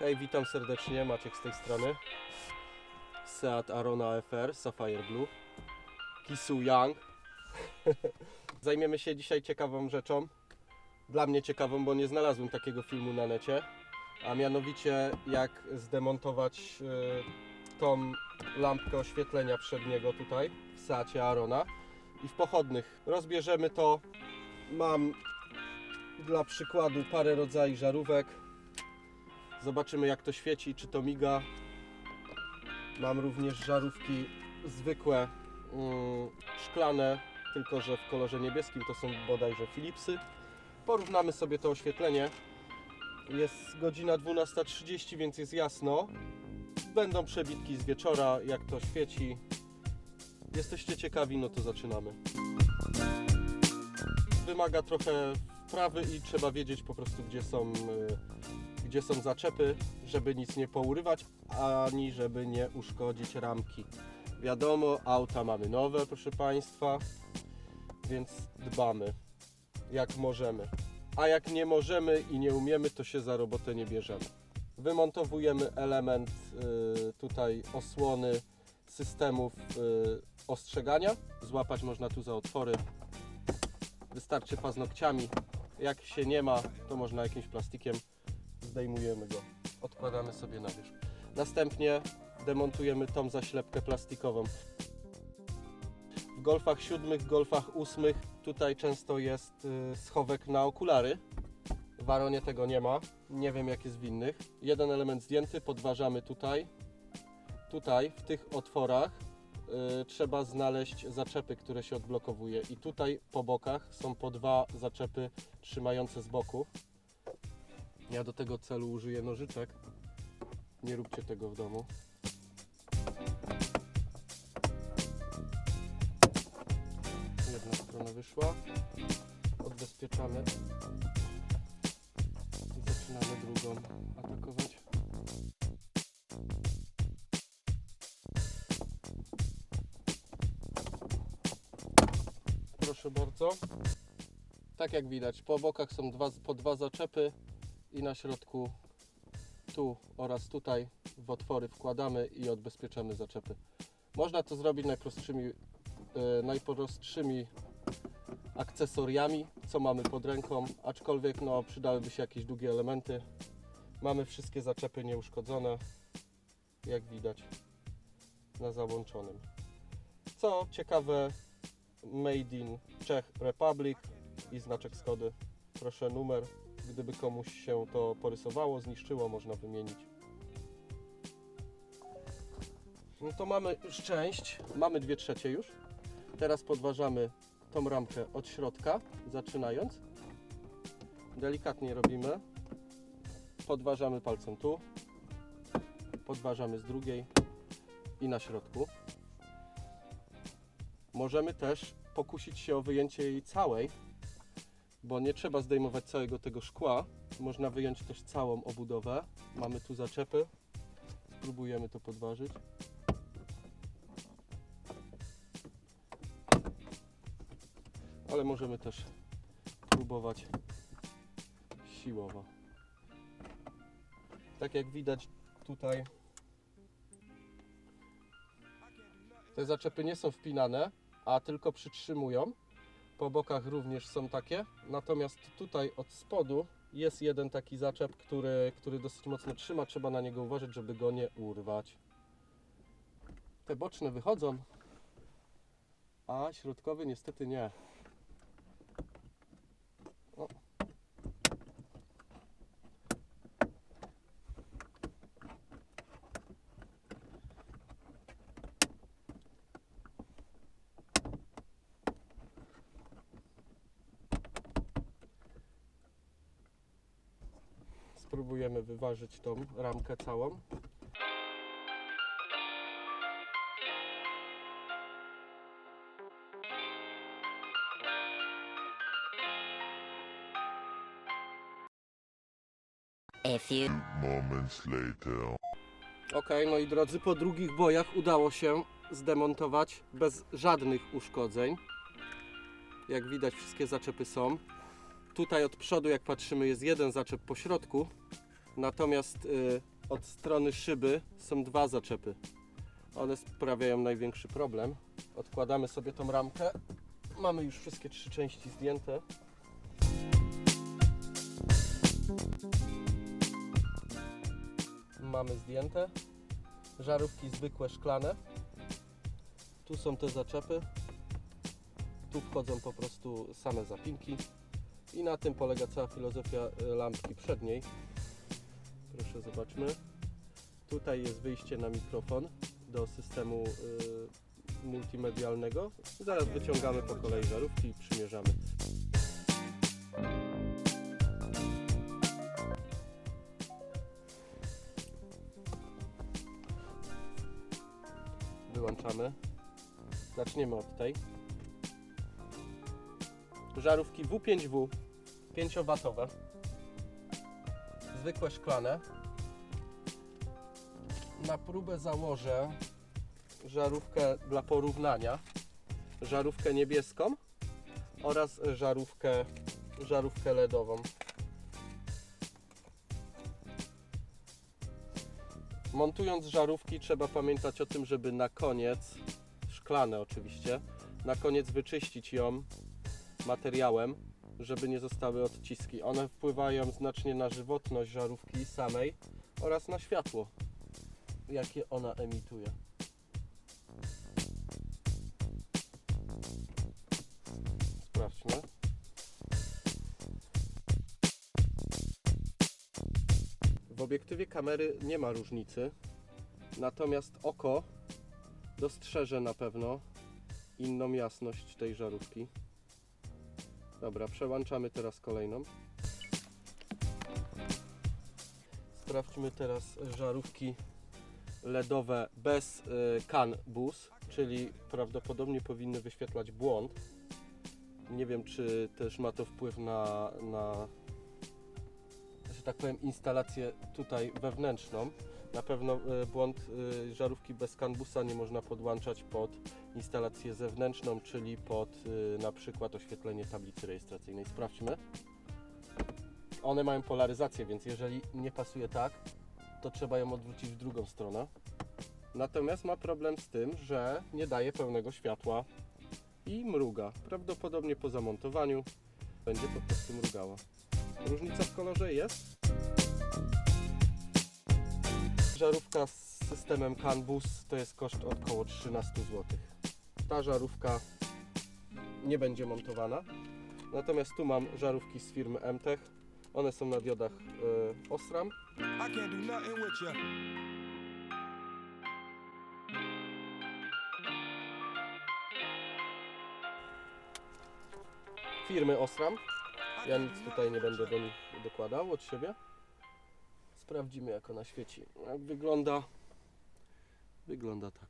Hej, witam serdecznie, Maciek z tej strony. Seat Arona FR Sapphire Blue. Kisu Young. Zajmiemy się dzisiaj ciekawą rzeczą. Dla mnie ciekawą, bo nie znalazłem takiego filmu na necie. A mianowicie jak zdemontować e, tą lampkę oświetlenia przedniego tutaj w Seacie Arona i w pochodnych. Rozbierzemy to. Mam dla przykładu parę rodzajów żarówek. Zobaczymy jak to świeci, czy to miga. Mam również żarówki zwykłe, mm, szklane, tylko że w kolorze niebieskim to są bodajże Philipsy. Porównamy sobie to oświetlenie. Jest godzina 12.30, więc jest jasno. Będą przebitki z wieczora, jak to świeci. Jesteście ciekawi, no to zaczynamy. Wymaga trochę wprawy i trzeba wiedzieć po prostu, gdzie są, y, gdzie są zaczepy, żeby nic nie pourywać, ani żeby nie uszkodzić ramki. Wiadomo, auta mamy nowe, proszę Państwa, więc dbamy jak możemy. A jak nie możemy i nie umiemy, to się za robotę nie bierzemy. Wymontowujemy element y, tutaj osłony systemów y, ostrzegania. Złapać można tu za otwory. Wystarczy paznokciami. Jak się nie ma, to można jakimś plastikiem. Zdejmujemy go. Odkładamy sobie na wierzch. Następnie demontujemy tą zaślepkę plastikową. W golfach siódmych, golfach ósmych tutaj często jest y, schowek na okulary. W Aronie tego nie ma. Nie wiem jak jest w innych. Jeden element zdjęty, podważamy tutaj. Tutaj, w tych otworach y, trzeba znaleźć zaczepy, które się odblokowuje. I tutaj po bokach są po dwa zaczepy trzymające z boku. Ja do tego celu użyję nożyczek. Nie róbcie tego w domu. Jedna strona wyszła. Odbezpieczamy. I zaczynamy drugą atakować. Proszę bardzo. Tak jak widać, po bokach są dwa, po dwa zaczepy i na środku tu oraz tutaj w otwory wkładamy i odbezpieczamy zaczepy. Można to zrobić najprostszymi, e, najprostszymi akcesoriami, co mamy pod ręką, aczkolwiek no, przydałyby się jakieś długie elementy. Mamy wszystkie zaczepy nieuszkodzone, jak widać na załączonym. Co ciekawe, Made in Czech Republic i znaczek Skody. Proszę numer, gdyby komuś się to porysowało, zniszczyło, można wymienić. No to mamy już część, mamy dwie trzecie już. Teraz podważamy tą ramkę od środka, zaczynając. Delikatnie robimy. Podważamy palcem tu, podważamy z drugiej i na środku. Możemy też pokusić się o wyjęcie jej całej, bo nie trzeba zdejmować całego tego szkła. Można wyjąć też całą obudowę. Mamy tu zaczepy. Spróbujemy to podważyć. Ale możemy też próbować siłowo. Tak jak widać tutaj te zaczepy nie są wpinane, a tylko przytrzymują. Po bokach również są takie. Natomiast tutaj od spodu jest jeden taki zaczep, który, który dosyć mocno trzyma. Trzeba na niego uważać, żeby go nie urwać. Te boczne wychodzą, a środkowy niestety nie. Spróbujemy wyważyć tą ramkę całą. A few moments later. Ok, moi drodzy, po drugich bojach udało się zdemontować bez żadnych uszkodzeń. Jak widać, wszystkie zaczepy są. Tutaj od przodu, jak patrzymy, jest jeden zaczep po środku, natomiast y, od strony szyby są dwa zaczepy. One sprawiają największy problem. Odkładamy sobie tą ramkę. Mamy już wszystkie trzy części zdjęte. Mamy zdjęte. Żarówki zwykłe szklane. Tu są te zaczepy. Tu wchodzą po prostu same zapinki. I na tym polega cała filozofia y, lampki przedniej. Proszę zobaczmy. Tutaj jest wyjście na mikrofon do systemu y, multimedialnego. Zaraz wyciągamy po kolei żarówki i przymierzamy. Wyłączamy. Zaczniemy od tej. Żarówki W5W 5W. Zwykłe szklane. Na próbę założę żarówkę dla porównania. Żarówkę niebieską oraz żarówkę, żarówkę LEDową. Montując żarówki trzeba pamiętać o tym, żeby na koniec, szklane oczywiście, na koniec wyczyścić ją materiałem, żeby nie zostały odciski. One wpływają znacznie na żywotność żarówki samej oraz na światło, jakie ona emituje. Sprawdźmy. W obiektywie kamery nie ma różnicy, natomiast oko dostrzeże na pewno inną jasność tej żarówki. Dobra, przełączamy teraz kolejną. Sprawdźmy teraz żarówki LEDowe bez y, CAN bus, czyli prawdopodobnie powinny wyświetlać błąd. Nie wiem, czy też ma to wpływ na, na że tak powiem, instalację tutaj wewnętrzną. Na pewno y, błąd y, żarówki bez kanbusa nie można podłączać pod instalację zewnętrzną, czyli pod y, na przykład oświetlenie tablicy rejestracyjnej. Sprawdźmy. One mają polaryzację, więc jeżeli nie pasuje tak, to trzeba ją odwrócić w drugą stronę. Natomiast ma problem z tym, że nie daje pełnego światła i mruga. Prawdopodobnie po zamontowaniu będzie po prostu mrugała. Różnica w kolorze jest. Żarówka z systemem CAN Bus to jest koszt około 13 zł. Ta żarówka nie będzie montowana. Natomiast tu mam żarówki z firmy MTech. One są na diodach y, Osram. Nothing with you. firmy Osram. Ja nic tutaj nie będę do nich dokładał od siebie. Sprawdzimy jak ona świeci. Jak wygląda? Wygląda tak.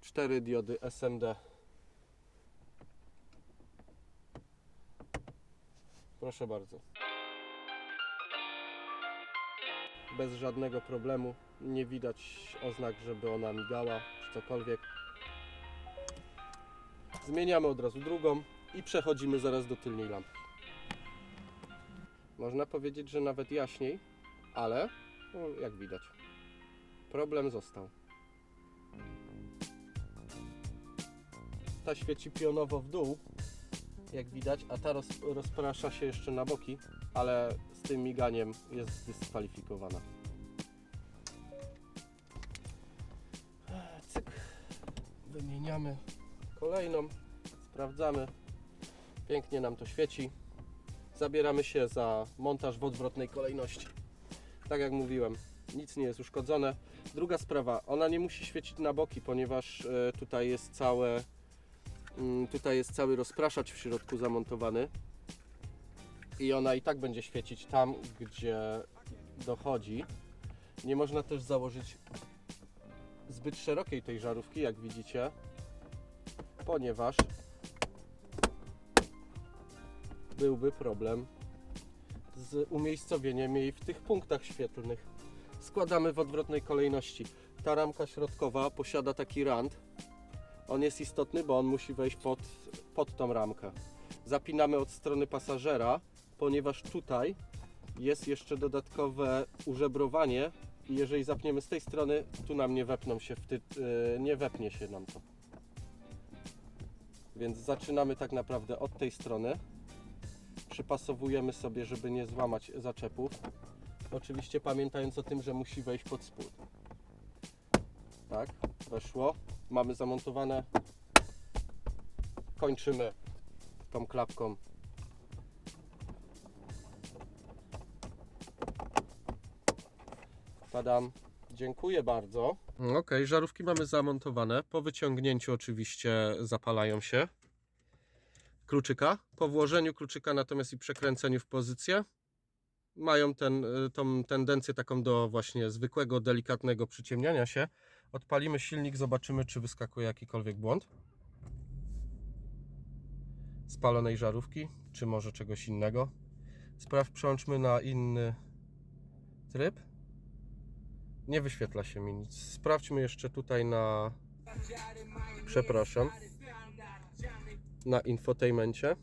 Cztery diody SMD. Proszę bardzo. Bez żadnego problemu. Nie widać oznak, żeby ona migała czy cokolwiek. Zmieniamy od razu drugą i przechodzimy zaraz do tylnej lampki. Można powiedzieć, że nawet jaśniej, ale no, jak widać, problem został. Ta świeci pionowo w dół, jak widać, a ta roz, rozprasza się jeszcze na boki, ale z tym miganiem jest zdyskwalifikowana. Cyk. Wymieniamy kolejną, sprawdzamy. Pięknie nam to świeci. Zabieramy się za montaż w odwrotnej kolejności. Tak jak mówiłem, nic nie jest uszkodzone. Druga sprawa, ona nie musi świecić na boki, ponieważ e, tutaj jest całe mm, tutaj jest cały rozpraszacz w środku zamontowany i ona i tak będzie świecić tam, gdzie dochodzi. Nie można też założyć zbyt szerokiej tej żarówki, jak widzicie, ponieważ byłby problem z umiejscowieniem jej w tych punktach świetlnych. Składamy w odwrotnej kolejności. Ta ramka środkowa posiada taki rand. On jest istotny, bo on musi wejść pod, pod tą ramkę. Zapinamy od strony pasażera, ponieważ tutaj jest jeszcze dodatkowe użebrowanie i jeżeli zapniemy z tej strony, tu nam nie wepną się w ty, e, nie wepnie się nam to. Więc zaczynamy tak naprawdę od tej strony. Przypasowujemy sobie, żeby nie złamać zaczepów. Oczywiście pamiętając o tym, że musi wejść pod spód. Tak, weszło. Mamy zamontowane. Kończymy tą klapką. Padam. Dziękuję bardzo. Ok, żarówki mamy zamontowane. Po wyciągnięciu oczywiście zapalają się. Kluczyka. Po włożeniu kluczyka natomiast i przekręceniu w pozycję mają ten, y, tą tendencję taką do właśnie zwykłego, delikatnego przyciemniania się. Odpalimy silnik, zobaczymy czy wyskakuje jakikolwiek błąd. Spalonej żarówki, czy może czegoś innego. Spraw przełączmy na inny tryb. Nie wyświetla się mi nic. Sprawdźmy jeszcze tutaj na. Przepraszam. Na infotainmencie.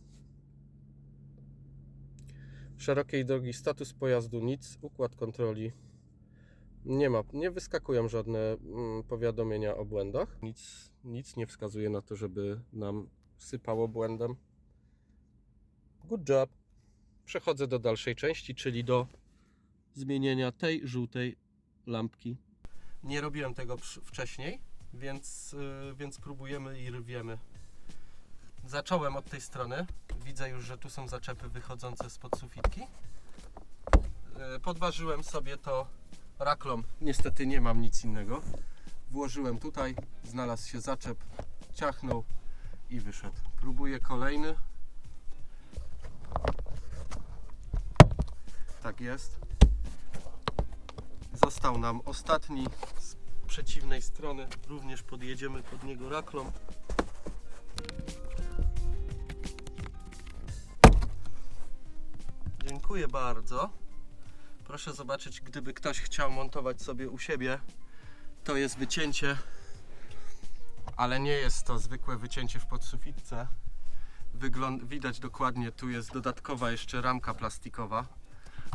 Szerokiej drogi, status pojazdu, nic, układ kontroli. Nie ma, nie wyskakują żadne mm, powiadomienia o błędach. Nic, nic nie wskazuje na to, żeby nam sypało błędem. Good job. Przechodzę do dalszej części, czyli do zmienienia tej żółtej lampki. Nie robiłem tego wcześniej, więc, yy, więc próbujemy i rwiemy. Zacząłem od tej strony. Widzę już, że tu są zaczepy wychodzące spod sufitki. Yy, Podważyłem sobie to raklą. Niestety nie mam nic innego. Włożyłem tutaj, znalazł się zaczep, ciachnął i wyszedł. Próbuję kolejny. Tak jest. Został nam ostatni z przeciwnej strony. Również podjedziemy pod niego raklą. Dziękuję bardzo. Proszę zobaczyć, gdyby ktoś chciał montować sobie u siebie, to jest wycięcie, ale nie jest to zwykłe wycięcie w podsufitce. Wygląd widać dokładnie, tu jest dodatkowa jeszcze ramka plastikowa.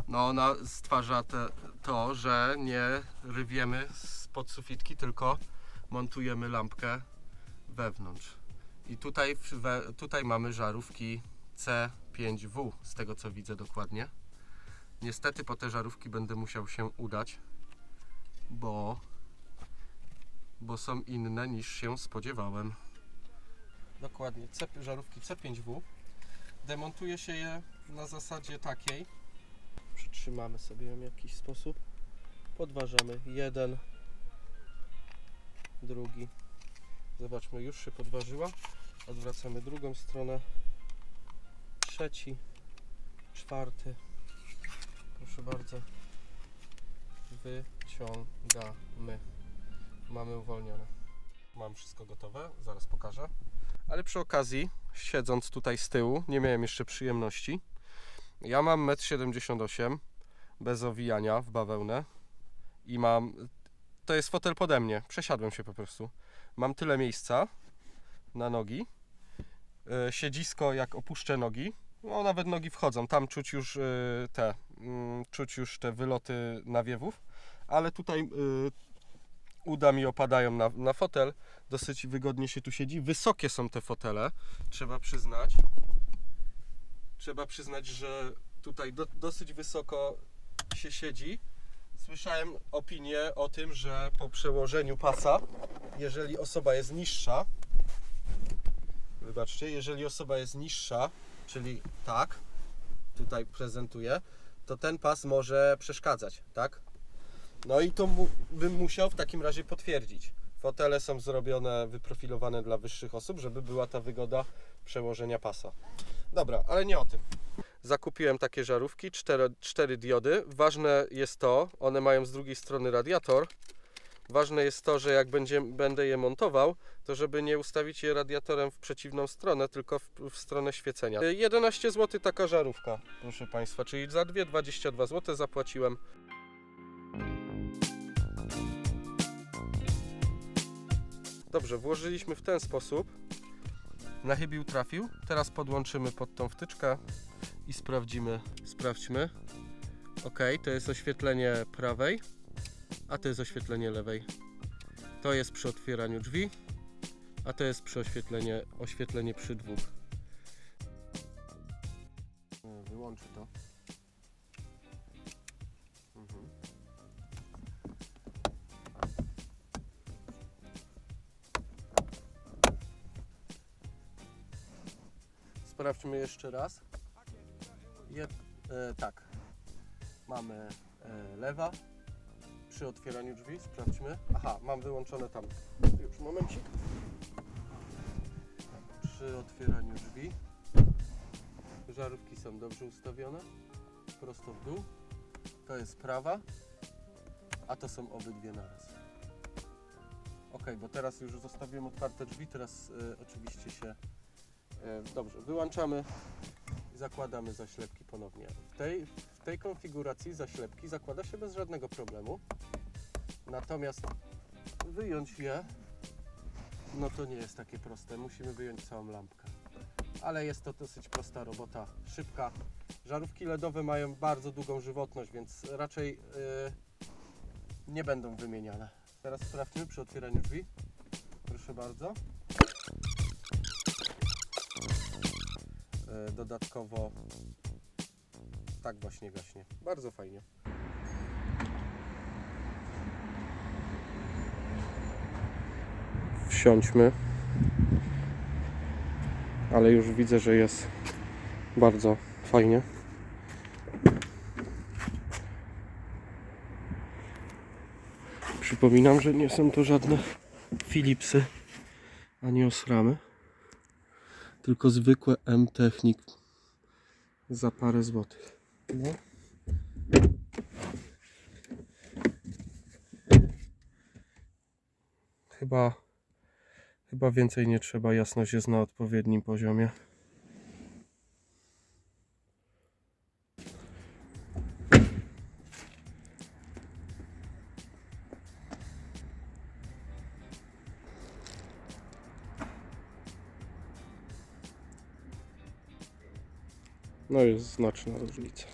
No ona stwarza te, to, że nie rywiemy z podsufitki, tylko montujemy lampkę wewnątrz. I tutaj, tutaj mamy żarówki C5W, z tego co widzę dokładnie. Niestety po te żarówki będę musiał się udać, bo, bo są inne niż się spodziewałem. Dokładnie, C, żarówki C5W. Demontuje się je na zasadzie takiej. Przytrzymamy sobie ją w jakiś sposób. Podważamy jeden, drugi. Zobaczmy, już się podważyła. Odwracamy drugą stronę. Trzeci, czwarty. Proszę bardzo. Wyciągamy. Mamy uwolnione. Mam wszystko gotowe, zaraz pokażę. Ale przy okazji, siedząc tutaj z tyłu, nie miałem jeszcze przyjemności. Ja mam 1,78 m bez owijania w bawełnę i mam. To jest fotel pode mnie. Przesiadłem się po prostu. Mam tyle miejsca na nogi. E, Siedzisko, jak opuszczę nogi, no nawet nogi wchodzą. Tam czuć już e, te, mm, czuć już te wyloty nawiewów, ale tutaj e, uda mi opadają na, na fotel. Dosyć wygodnie się tu siedzi. Wysokie są te fotele, trzeba przyznać. Trzeba przyznać, że tutaj do, dosyć wysoko się siedzi. Słyszałem opinię o tym, że po przełożeniu pasa, jeżeli osoba jest niższa, wybaczcie, jeżeli osoba jest niższa, czyli tak, tutaj prezentuję, to ten pas może przeszkadzać, tak? No i to mu, bym musiał w takim razie potwierdzić. Fotele są zrobione, wyprofilowane dla wyższych osób, żeby była ta wygoda przełożenia pasa. Dobra, ale nie o tym. Zakupiłem takie żarówki, cztery, cztery diody. Ważne jest to, one mają z drugiej strony radiator. Ważne jest to, że jak będzie, będę je montował, to żeby nie ustawić je radiatorem w przeciwną stronę, tylko w, w stronę świecenia. 11 zł taka żarówka, proszę Państwa, czyli za dwie 22 zł zapłaciłem. Dobrze, włożyliśmy w ten sposób. Na chybił trafił. Teraz podłączymy pod tą wtyczkę i sprawdzimy. Sprawdźmy. Ok, to jest oświetlenie prawej, a to jest oświetlenie lewej. To jest przy otwieraniu drzwi, a to jest przy oświetlenie, oświetlenie przy dwóch. Wyłączę to. Mhm. Sprawdźmy jeszcze raz. Jed, e, tak. Mamy e, lewa. Przy otwieraniu drzwi sprawdźmy. Aha, mam wyłączone tam. Już momencik. Przy otwieraniu drzwi. Żarówki są dobrze ustawione. Prosto w dół. To jest prawa. A to są obydwie naraz. Ok, bo teraz już zostawiłem otwarte drzwi. Teraz e, oczywiście się. E, dobrze, wyłączamy zakładamy zaślepki ponownie. W tej, w tej konfiguracji zaślepki zakłada się bez żadnego problemu. Natomiast wyjąć je, no to nie jest takie proste. Musimy wyjąć całą lampkę. Ale jest to dosyć prosta robota, szybka. Żarówki LEDowe mają bardzo długą żywotność, więc raczej yy, nie będą wymieniane. Teraz sprawdźmy przy otwieraniu drzwi. Proszę bardzo. E, dodatkowo tak właśnie gaśnie. Bardzo fajnie. Wsiądźmy. Ale już widzę, że jest bardzo fajnie. Przypominam, że nie są to żadne Philipsy ani Osramy tylko zwykłe M-Technik za parę złotych. No. Chyba, chyba więcej nie trzeba, jasność jest na odpowiednim poziomie. No jest znaczna różnica.